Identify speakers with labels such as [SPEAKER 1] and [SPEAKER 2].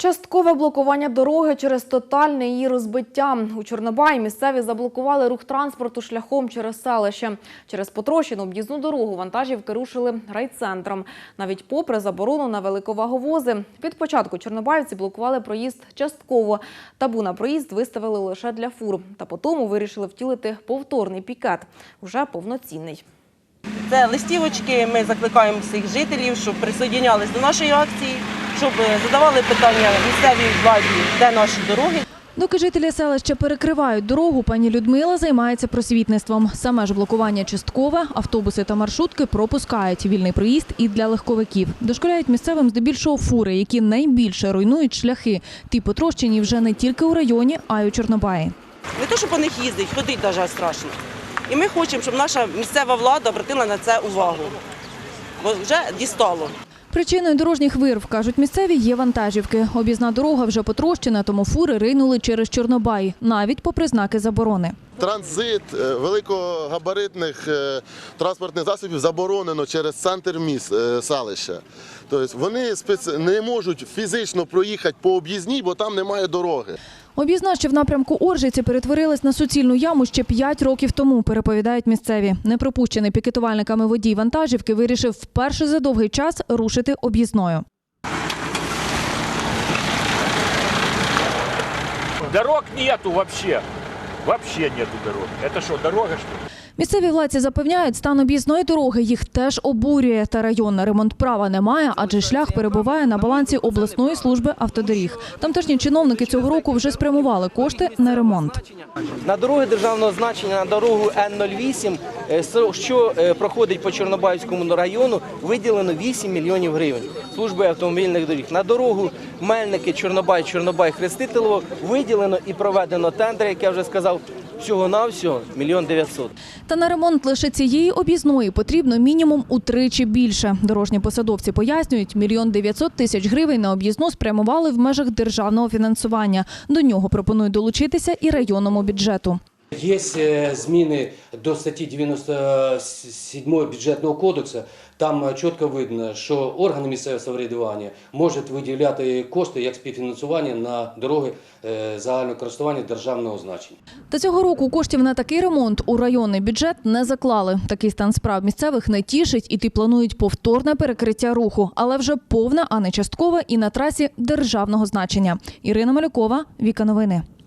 [SPEAKER 1] Часткове блокування дороги через тотальне її розбиття. У Чорнобаї місцеві заблокували рух транспорту шляхом через селище. Через потрощену об'їзну дорогу вантажівки рушили райцентром. Навіть попри заборону на великоваговози. Від початку чорнобаївці блокували проїзд частково. Табу на проїзд виставили лише для фур. Та потому вирішили втілити повторний пікет. Уже повноцінний.
[SPEAKER 2] Це листівочки. Ми закликаємо всіх жителів, щоб присоединялись до нашої акції, щоб задавали питання місцевій владі, де наші дороги.
[SPEAKER 3] Доки жителі селища перекривають дорогу, пані Людмила займається просвітництвом. Саме ж блокування часткове, автобуси та маршрутки пропускають вільний проїзд і для легковиків. Дошколяють місцевим здебільшого фури, які найбільше руйнують шляхи. Ті потрощені вже не тільки у районі, а й у Чорнобаї.
[SPEAKER 2] Не то, що по них їздить, ходить навіть страшно. І ми хочемо, щоб наша місцева влада обратила на це увагу. Бо вже дістало.
[SPEAKER 3] Причиною дорожніх вирв, кажуть місцеві, є вантажівки. Об'їзна дорога вже потрощена, тому фури ринули через Чорнобай, навіть попри знаки заборони.
[SPEAKER 4] Транзит е, великогабаритних е, транспортних засобів заборонено через центр міст е, селища. Тобто вони не можуть фізично проїхати по об'їзній, бо там немає дороги.
[SPEAKER 3] Об'їзна, що в напрямку Оржиці перетворилась на суцільну яму ще 5 років тому, переповідають місцеві. Непропущений пікетувальниками водій вантажівки вирішив вперше за довгий час рушити об'їзною.
[SPEAKER 5] Дорог нету вообще. Вообще нету дорог. Это что, дорога что ли?
[SPEAKER 3] Місцеві владці запевняють, стан об'їзної дороги їх теж обурює. Та район на ремонт права немає, адже шлях перебуває на балансі обласної служби автодоріг. Тамтешні чиновники цього року вже спрямували кошти на ремонт.
[SPEAKER 6] На дороги державного значення на дорогу Н-08, е, що е, проходить по Чорнобаївському району, виділено 8 мільйонів гривень служби автомобільних доріг. На дорогу Мельники, Чорнобай, Чорнобай, Хрестителево виділено і проведено тендер, як я вже сказав, всього-навсього мільйон дев'ятсот.
[SPEAKER 3] Та на ремонт лише цієї об'їзної потрібно мінімум утричі більше. Дорожні посадовці пояснюють, мільйон дев'ятсот тисяч гривень на об'їзну спрямували в межах державного фінансування. До нього пропонують долучитися і районному бюджету.
[SPEAKER 7] Є е, зміни до статті 97 бюджетного кодексу. Там е, чітко видно, що органи місцевого самоврядування можуть виділяти кошти як співфінансування на дороги е, загального користування державного значення.
[SPEAKER 3] Та цього року коштів на такий ремонт у районний бюджет не заклали. Такий стан справ місцевих не тішить, і ті планують повторне перекриття руху, але вже повна, а не часткове, і на трасі державного значення. Ірина Малюкова, Віка Новини.